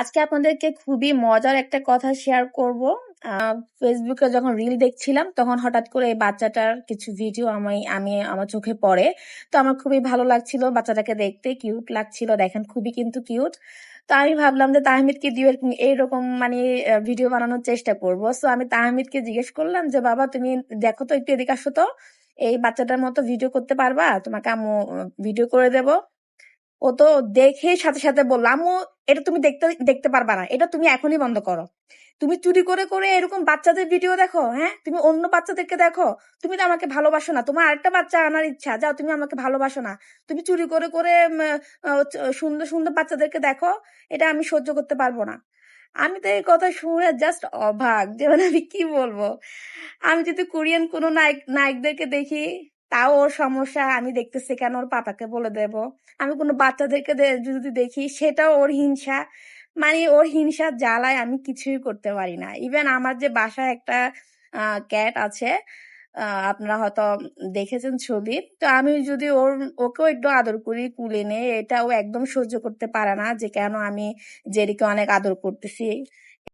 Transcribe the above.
আজকে আপনাদেরকে খুবই মজার একটা কথা শেয়ার করব। ফেসবুকে যখন রিল দেখছিলাম, তখন হঠাৎ করে এই বাচ্চাটার কিছু ভিডিও আমি আমি, আমার চোখে পড়ে। তো আমার খুবই ভালো লাগছিল বাচ্চাটাকে দেখতে কিউট লাগছিল, দেখেন খুবই কিন্তু কিউট তো আমি ভাবলাম যে তাহমিদকে দিয়ে এইরকম মানে ভিডিও বানানোর চেষ্টা করব। সো আমি তাহমিদকে জিজ্ঞেস করলাম যে, বাবা, তুমি দেখো তো একটু এদিকে আসো তো। এই বাচ্চাটার মতো ভিডিও করতে পারবা? তোমাকে আমি ভিডিও করে দেব। ও তো দেখে সাথে সাথে বলল, আম্মু, এটা তুমি দেখতে দেখতে পারবা না। এটা তুমি এখনই বন্ধ করো। তুমি চুরি করে করে এরকম বাচ্চাদের ভিডিও দেখো হ্যাঁ? তুমি অন্য বাচ্চাদেরকে দেখো। তুমি তো আমাকে ভালোবাসো না। তোমার আরেকটা বাচ্চা আনার ইচ্ছা, যাও, তুমি আমাকে ভালোবাসো না। তুমি চুরি করে করে সুন্দর সুন্দর বাচ্চাদেরকে দেখো। এটা আমি সহ্য করতে পারব না। আমি তো এই কথা শুনে জাস্ট অবাক যে মানে আমি কি বলব? আমি যদি কোরিয়ান কোনো নায়ক, নায়কদেরকে দেখি তাও ওর সমস্যা, আমি দেখতেছি কেন ওর পাপাকে বলে দেব। আমি কোনো বাচ্চাদেরকে যদি দেখি সেটাও ওর হিংসা। মানে ওর হিংসার জ্বালায় আমি কিছুই করতে পারি না। ইভেন আমার যে বাসায় একটা ক্যাট আছে আপনারা হয়তো দেখেছেন ছবি। তো আমি যদি ওর, ওকেও একটু আদর করি, কুলে নেই এটা ও একদম সহ্য করতে পারে না যে কেন আমি জেরিকে অনেক আদর করতেছি।